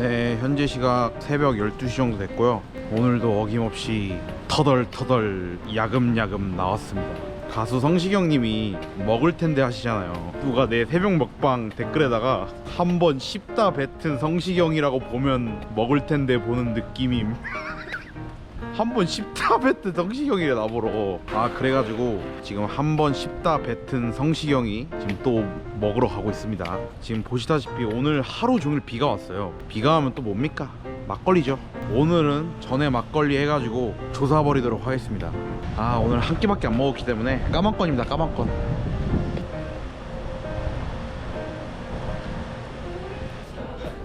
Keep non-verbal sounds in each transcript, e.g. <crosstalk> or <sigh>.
네, 현재 시각 새벽 12시 정도 됐고요. 오늘도 어김없이 터덜터덜 야금야금 나왔습니다. 가수 성시경 님이 먹을 텐데 하시잖아요. 누가 내 새벽 먹방 댓글에다가 한 번 씹다 뱉은 성시경이라고 보면 먹을 텐데 보는 느낌임. <laughs> 한번 씹다 뱉은 성시경이래 나보러. 아 그래가지고 지금 한번 씹다 뱉은 성시경이 지금 또 먹으러 가고 있습니다. 지금 보시다시피 오늘 하루 종일 비가 왔어요. 비가 오면 또 뭡니까? 막걸리죠. 오늘은 전에 막걸리 해가지고 조사버리도록 하겠습니다. 아 오늘 한 끼밖에 안 먹었기 때문에 까만건입니다 까만건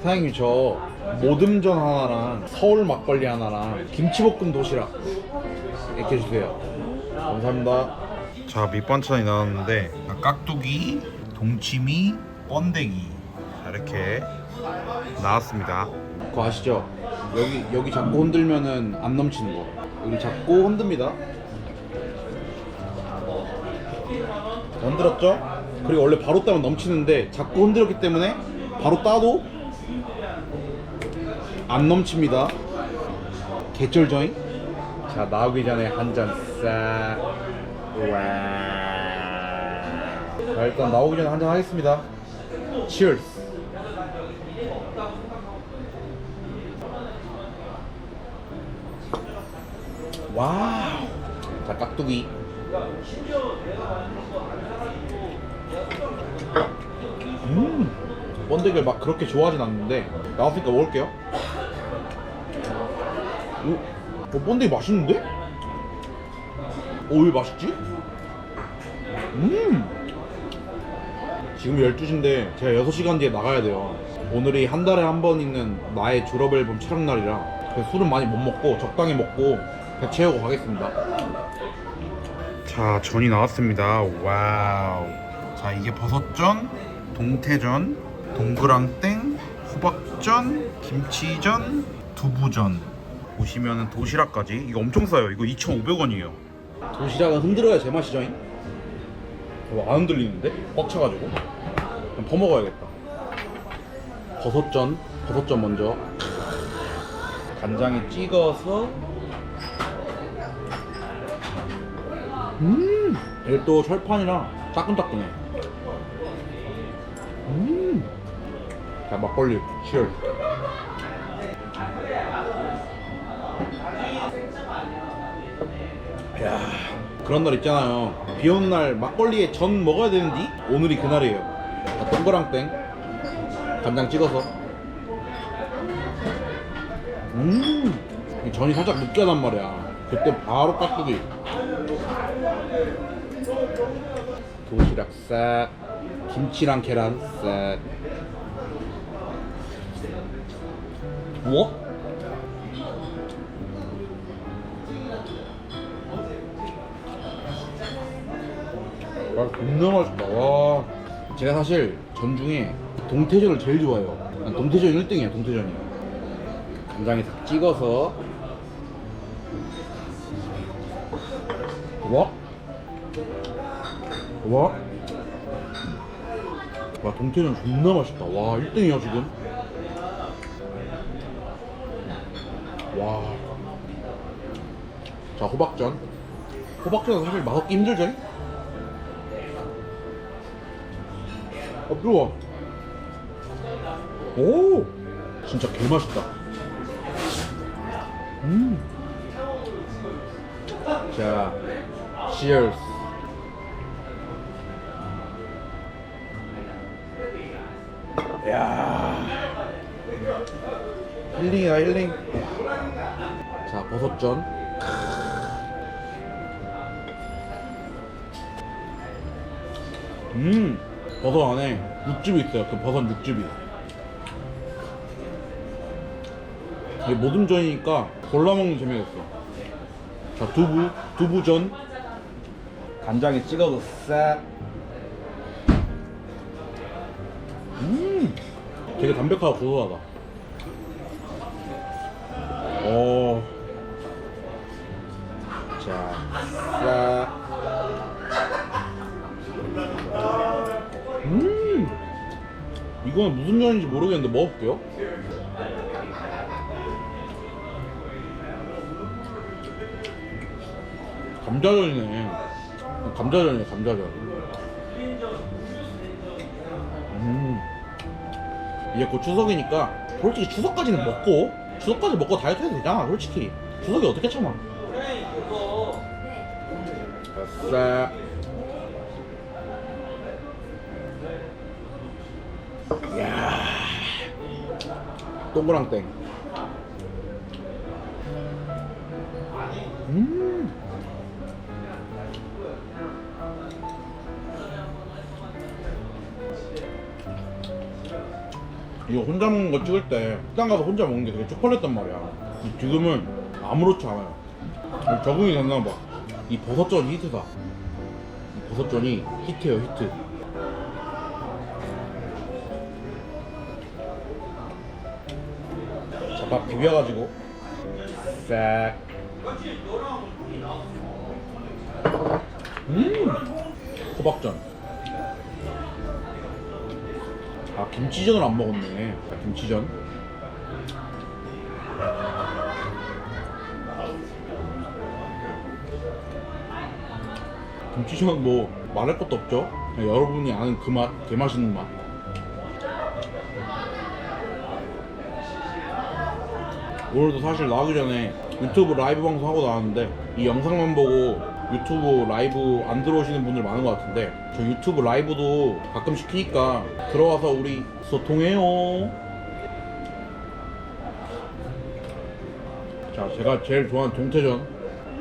사장님 저 모듬전 하나랑 서울 막걸리 하나랑 김치볶음 도시락 이렇게 주세요. 감사합니다. 자 밑반찬이 나왔는데 깍두기, 동치미, 번데기. 자, 이렇게 나왔습니다. 그거 아시죠? 여기 여기 잡고 흔들면은 안 넘치는 거. 여기 잡고 흔듭니다. 흔들었죠? 그리고 원래 바로 따면 넘치는데 잡고 흔들었기 때문에 바로 따도 안 넘칩니다. 개쩔 조잉. 자 나오기 전에 한 잔 싹. 와. 자 일단 나오기 전에 한 잔 하겠습니다. Cheers. 와우. 자 깍두기. 음. 번데기를 막 그렇게 좋아하진 않는데 나왔으니까 먹을게요. 오, 어, 번데기 맛있는데? 오, 왜 맛있지? 음! 지금 12시인데 제가 6시간 뒤에 나가야 돼요. 오늘이 한 달에 한 번 있는 나의 졸업 앨범 촬영 날이라 술은 많이 못 먹고 적당히 먹고 배 채우고 가겠습니다. 자, 전이 나왔습니다. 와우. 자, 이게 버섯전, 동태전, 동그랑땡, 호박전, 김치전, 두부전. 보시면은 도시락까지 이거 엄청 싸요. 이거 2,500원이에요. 도시락은 흔들어야 제맛이죠. 어, 안 흔들리는데? 꽉 차가지고. 그럼 더 먹어야겠다. 버섯전, 버섯전 먼저. 간장에 찍어서. 음, 이게 또 철판이랑 따끈따끈해. 음. 자 막걸리 치얼. 야 그런 날 있잖아요. 비 오는 날 막걸리에 전 먹어야 되는데 오늘이 그날이에요. 자, 동그랑땡 간장 찍어서. 음, 이 전이 살짝 느끼하단 말이야. 그때 바로 깍두기. 도시락 싹, 김치랑 계란 싹. 뭐? 와 존나 맛있다. 와. 제가 사실 전 중에 동태전을 제일 좋아해요. 난 동태전 1등이야 동태전이. 간장에 싹 찍어서. 와? 와? 와 동태전 존나 맛있다. 와 1등이야 지금 와. 자 호박전. 호박전은 사실 맛없기 힘들죠? 어 들어와. 오! 진짜 개맛있다. 음 자 cheers. 야. 힐링이다 힐링 자 버섯전. 음 버섯 안에 육즙이 있어요. 그 버섯 육즙이. 이게 모듬전이니까 골라먹는 재미가 있어. 자 두부 두부전. 간장에 찍어서 싹. 음, 되게 담백하고 고소하다. 오. 자, 자. 음, 이건 무슨 면인지 모르겠는데 먹을게요. 감자전이네. 감자전이네, 감자전. 음, 이제 곧 추석이니까 솔직히 추석까지는 먹고 추석까지 먹고 다이어트 해도 되잖아, 솔직히. 추석이 어떻게 참아? 아싸 이야. 동그랑땡. 음. 이거 혼자 먹는 거 찍을 때 식당 가서 혼자 먹는 게 되게 쪽팔렸단 말이야. 지금은 아무렇지 않아요 적응이 됐나 봐 이 버섯전이 히트다. 이 버섯전이 히트예요 히트. 자 밥 비벼가지고. 싹. 음! 호박전. 아 김치전을 안 먹었네. 아, 김치전 김치전은 뭐 말할 것도 없죠. 그냥 여러분이 아는 그 맛, 개 맛있는 맛. 오늘도 사실 나오기 전에 유튜브 라이브 방송 하고 나왔는데 이 영상만 보고 유튜브 라이브 안 들어오시는 분들 많은 것 같은데 저 유튜브 라이브도 가끔 시키니까 들어와서 우리 소통해요. 자 제가 제일 좋아하는 동태전.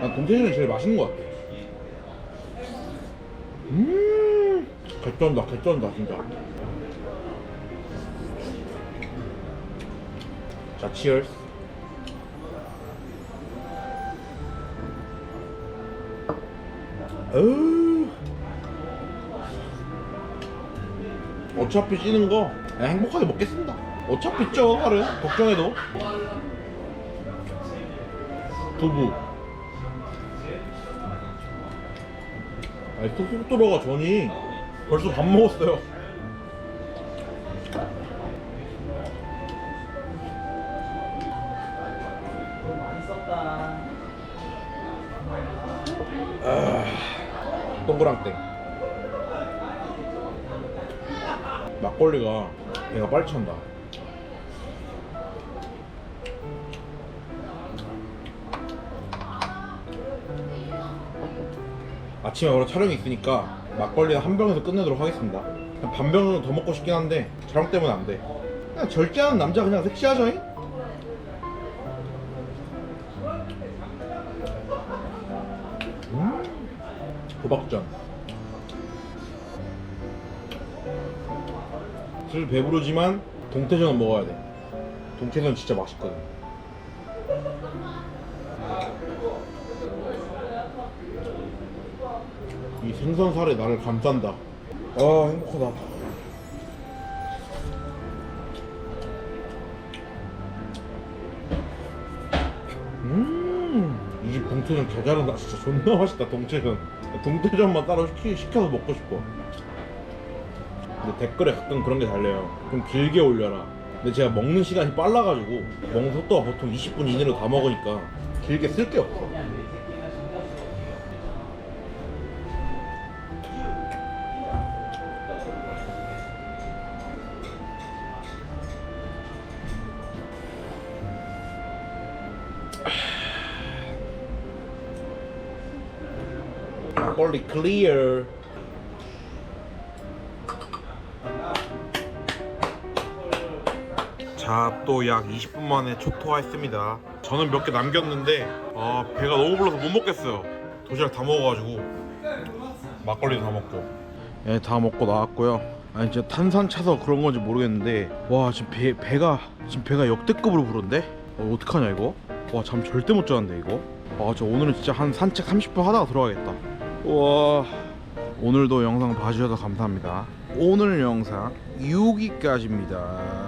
난 동태전이 제일 맛있는 것 같아 음 개쩐다 개쩐다 진짜 자 치얼스 어우. 어차피 찌는 거 그냥 행복하게 먹겠습니다. 어차피 쪄 하루 걱정해도 두부. 아니 뚝뚝 들어가 전이 벌써 밥 먹었어요. 동그랑땡 막걸리가 얘가 빨리 찬다 아침에 오늘 촬영이 있으니까 막걸리 한 병에서 끝내도록 하겠습니다. 반 병은 더 먹고 싶긴 한데 촬영 때문에 안 돼. 그냥 절제하는 남자 그냥 섹시하죠잉? 음 호박전. 슬 배부르지만 동태전은 먹어야 돼. 동태전 진짜 맛있거든 생선살에 나를 감싼다. 아 행복하다. 음 이 집 동태전 개 잘한다. 진짜 존나 맛있다 동태전 동태전만 따로 시키, 시켜서 먹고 싶어. 근데 댓글에 가끔 그런 게 달려요. 좀 길게 올려라. 근데 제가 먹는 시간이 빨라가지고 먹는 속도가 보통 20분 이내로 다 먹으니까 길게 쓸 게 없어 막걸리 클리어 자또 약 20분 만에 초토화했습니다. 저는 몇 개 남겼는데 아 배가 너무 불러서 못 먹겠어요. 도시락 다 먹어가지고 막걸리도 다 먹고. 예 다 먹고 나왔고요. 아니 진짜 탄산 차서 그런 건지 모르겠는데 와 지금 배, 배가 지금 배가 역대급으로 부른데? 어, 어떡하냐 이거? 와 잠 절대 못 자는데 이거? 아 저 오늘은 진짜 한 산책 30분 하다가 들어가겠다 우와 오늘도 영상 봐주셔서 감사합니다 오늘 영상 여기까지입니다 오!